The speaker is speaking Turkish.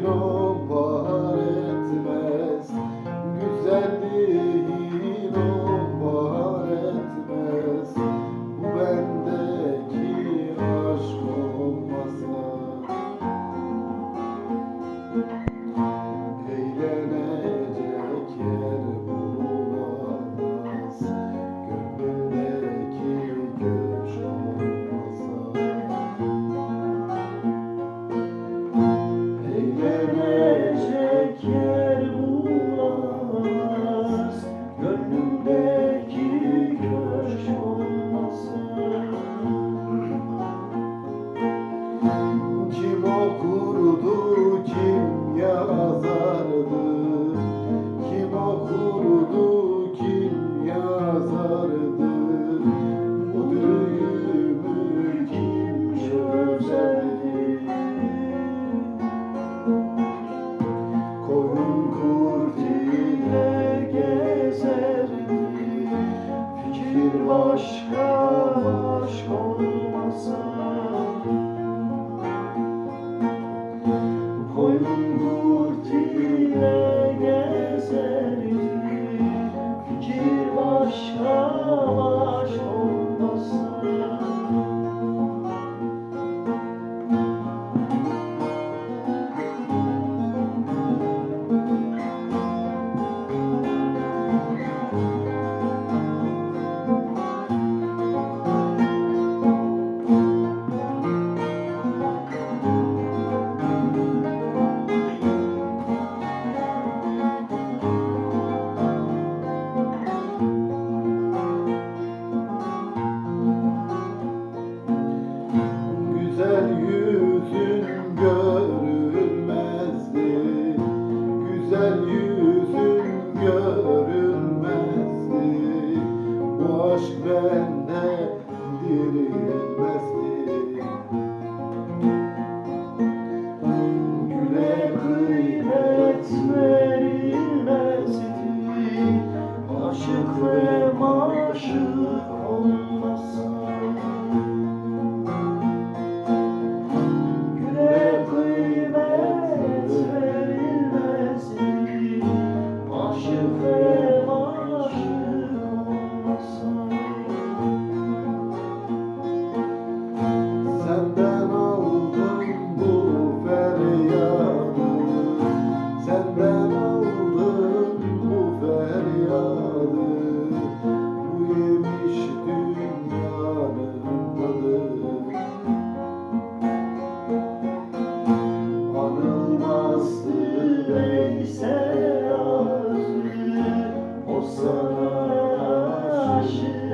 Lord. Kim okurdu kim yazardı? Bu düğümü kim çözerdi? Koyun kurt ile gezerdi. Fikir başka başka olmasa aşk bende dirilmez mi? i ashes.